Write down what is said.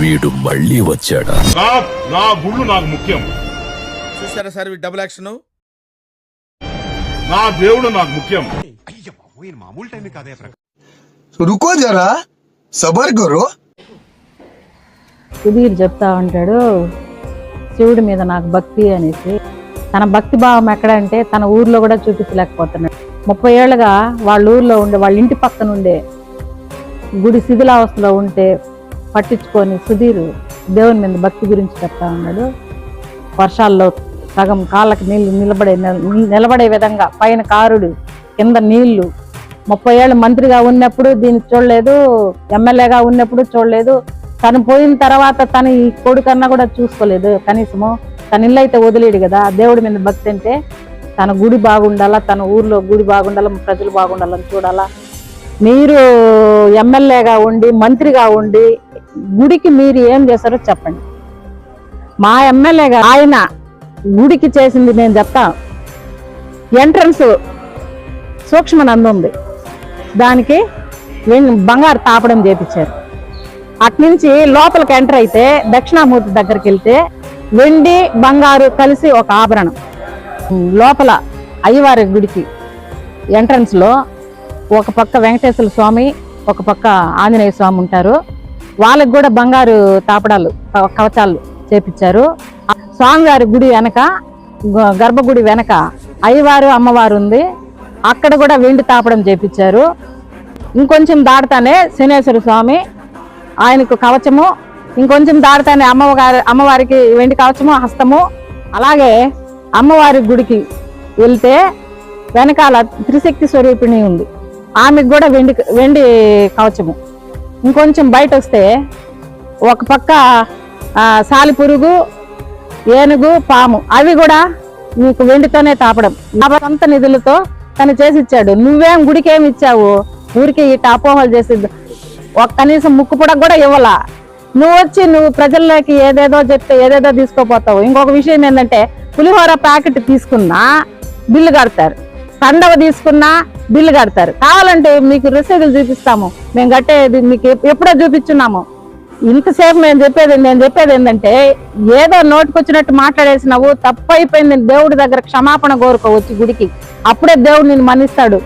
వీడు మళ్ళీ వచ్చాడా? నా గుళ్ళు నాకు ముఖ్యం. చూసారా సార్ డబుల్ యాక్షన్ నా దేవుడు నాకు ముఖ్యం. మామూలు టైం కాదే రుకో జరా సబర్ గురు సుధీర్ చెప్తా ఉంటాడు శివుడి మీద నాకు భక్తి అనేసి. తన భక్తి భావం ఎక్కడంటే తన ఊర్లో కూడా చూపించలేకపోతున్నాడు. ముప్పై ఏళ్ళుగా వాళ్ళ ఊర్లో ఉండే వాళ్ళ ఇంటి పక్కన ఉండే గుడి శిథిలావస్థలో ఉంటే పట్టించుకొని సుధీర్ దేవుని మీద భక్తి గురించి చెప్తా ఉన్నాడు. వర్షాల్లో సగం కాళ్ళకి నీళ్ళు నిలబడే నిలబడే విధంగా పైన కారుడు కింద నీళ్ళు ముప్పై ఏళ్ళు మంత్రిగా ఉన్నప్పుడు దీన్ని చూడలేదు ఎమ్మెల్యేగా ఉన్నప్పుడు చూడలేదు. తను పోయిన తర్వాత తన ఈ కొడుకన్నా కూడా చూసుకోలేదు. కనీసము తన ఇల్లు అయితే వదిలేడు కదా. దేవుడి మీద భక్తి అంటే తన గుడి బాగుండాలా తన ఊర్లో గుడి బాగుండాలా ప్రజలు బాగుండాలని చూడాలా? మీరు ఎమ్మెల్యేగా ఉండి మంత్రిగా ఉండి గుడికి మీరు ఏం చేశారో చెప్పండి. మా ఎమ్మెల్యేగా ఆయన గుడికి చేసింది నేను చెప్తా. ఎంట్రన్స్ సూక్ష్మ ఉంది. దానికి వెం- బంగారు తాపడం చేపించారు. అట్నుంచి లోపలికి ఎంటర్ అయితే దక్షిణామూర్తి దగ్గరికి వెళ్తే వెండి బంగారు కలిసి ఒక ఆభరణం. లోపల అయ్యవారి గుడికి ఎంట్రన్స్లో ఒక పక్క వెంకటేశ్వర స్వామి ఒక పక్క ఆంజనేయ స్వామి ఉంటారు. వాళ్ళకి కూడా బంగారు తాపడాలు కవచాలు చేపించారు స్వామివారి గుడి వెనక గ- గర్భగుడి వెనక అయ్యవారు అమ్మవారు ఉంది. అక్కడ కూడా వెండి తాపడం చేపించారు ఇంకొంచెం దాటుతానే శనేశ్వర స్వామి ఆయనకు కవచము. ఇంకొంచెం దాటుతానే అమ్మవారి అమ్మవారికి వెండి కవచము హస్తము. అలాగే అమ్మవారి గుడికి వెళ్తే వెనకాల త్రిశక్తి స్వరూపిణి ఉంది. ఆమెకు కూడా వెండి వెండి కవచము. ఇంకొంచెం బయట వస్తే ఒక పక్క సాలి సాలిపురుగు ఏనుగు పాము అవి కూడా నీకు వెండితోనే తాపడం. నా సొంత నిధులతో తను చేసి ఇచ్చాడు నువ్వేం గుడికేమి ఇచ్చావు? ఊరికి ఇట్ట అపోహలు చేసి ఒక కనీసం ముక్కు పుడక కూడా ఇవ్వలా. నువ్వు వచ్చి నువ్వు ప్రజల్లోకి ఏదేదో చెప్తే ఏదేదో తీసుకోపోతావు. ఇంకొక విషయం ఏంటంటే పులిహోర ప్యాకెట్ తీసుకున్నా బిల్లు కడతారు. కండవ తీసుకున్నా బిల్లు కడతారు. కావాలంటే మీకు రసీదులు చూపిస్తాము. మేము కట్టేది మీకు ఎప్పుడో చూపించున్నాము. ఇంతసేపు మేము చెప్పేది నేను చెప్పేది ఏంటంటే ఏదో నోటుకొచ్చినట్టు మాట్లాడేసినావు తప్పు అయిపోయింది దేవుడి దగ్గర క్షమాపణ కోరుకోవచ్చు గుడికి. అప్పుడే దేవుడు నేను మన్నిస్తాడు.